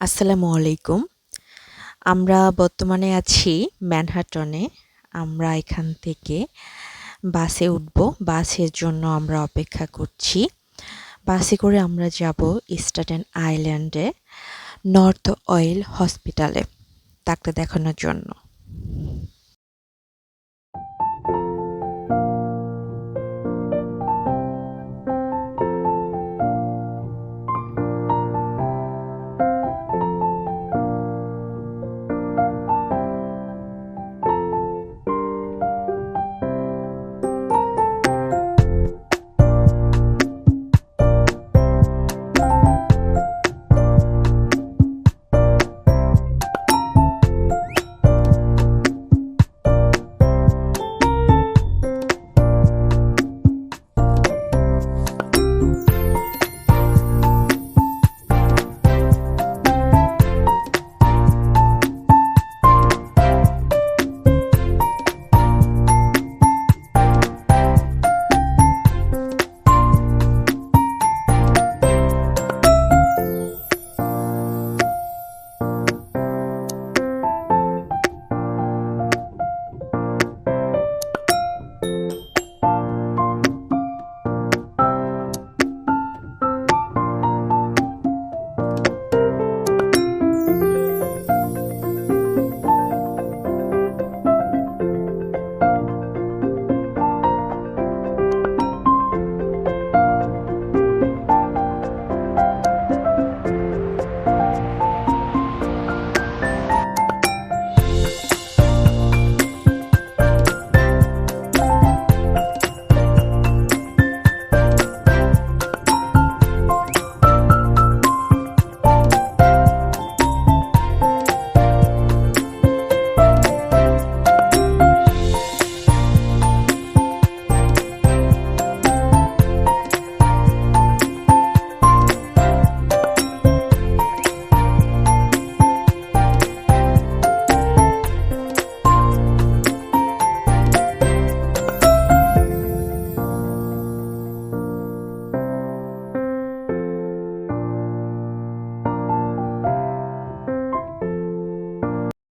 আসসালামু আলাইকুম। আমরা বর্তমানে আছি ম্যানহাটনে। আমরা এখান থেকে বাসে উঠব। বাসের জন্য আমরা অপেক্ষা করছি। বাসে করে আমরা যাব স্টাটেন আইল্যান্ডে নর্থ অয়েল হসপিটালে, ডাক্তার দেখানোর জন্য।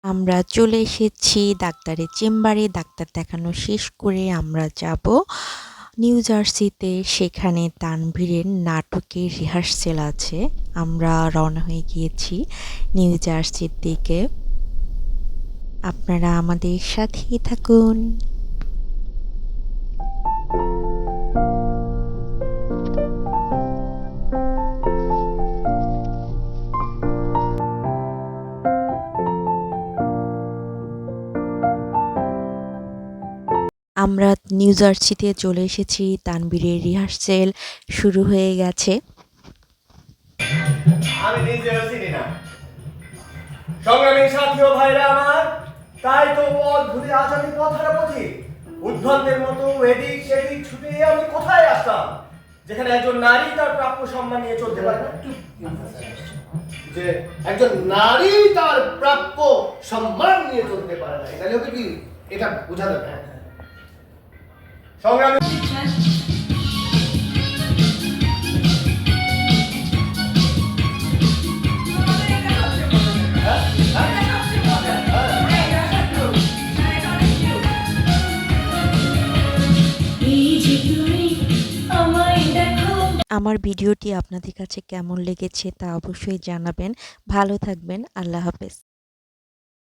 আমরা চলে এসেছি ডাক্তারের চেম্বারে, ডাক্তার দেখানো শেষ করে আমরা যাব নিউ জার্সিতে। সেখানে তানভীরের নাটকের রিহার্সেল আছে। আমরা রওনা হয়ে গিয়েছি নিউ জার্সির দিকে। আপনারা আমাদের সাথেই থাকুন। আমরা নিউ জার্সিতে চলে এসেছি তানবীরের রিহার্সেল শুরু হয়ে গেছে। আমি নিজেও চিনি না সংগ্রামী সাথী ও ভাইরা আমার, তাই তো পথ ঘুরে আজ আমি পথারা পথি উদ্ভন্তের মতো এদিক সেদিক ছুটে আমি কোথায় আসতাম? যেখানে একজন নারী তার প্রাপ্য সম্মান নিয়ে চলতে পারে না। যে একজন নারী তার প্রাপ্য সম্মান নিয়ে চলতে পারে না। এটা কি এটা বোঝা যাবে সংগ্রামী আমার ভিডিওটি আপনাদের কাছে কেমন লেগেছে তা অবশ্যই জানাবেন। ভালো থাকবেন। আল্লাহ হাফেজ।